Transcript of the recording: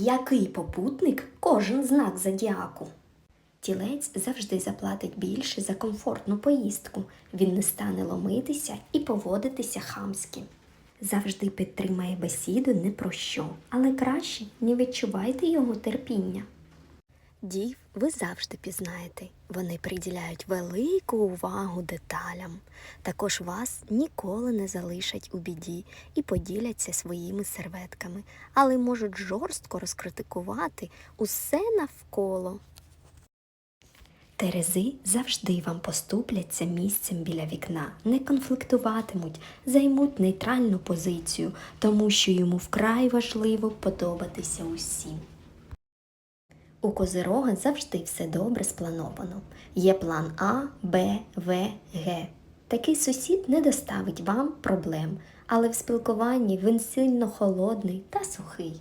Який попутник кожен знак зодіаку? Тілець завжди заплатить більше за комфортну поїздку. Він не стане ломитися і поводитися хамськи. Завжди підтримає бесіду не про що, але краще не відчувайте його терпіння. Дів ви завжди пізнаєте. Вони приділяють велику увагу деталям. Також вас ніколи не залишать у біді і поділяться своїми серветками, але можуть жорстко розкритикувати усе навколо. Терези завжди вам поступляться місцем біля вікна, не конфліктуватимуть, займуть нейтральну позицію, тому що йому вкрай важливо подобатися усім. У Козирога завжди все добре сплановано. Є план А, Б, В, Г. Такий сусід не доставить вам проблем, але в спілкуванні він сильно холодний та сухий.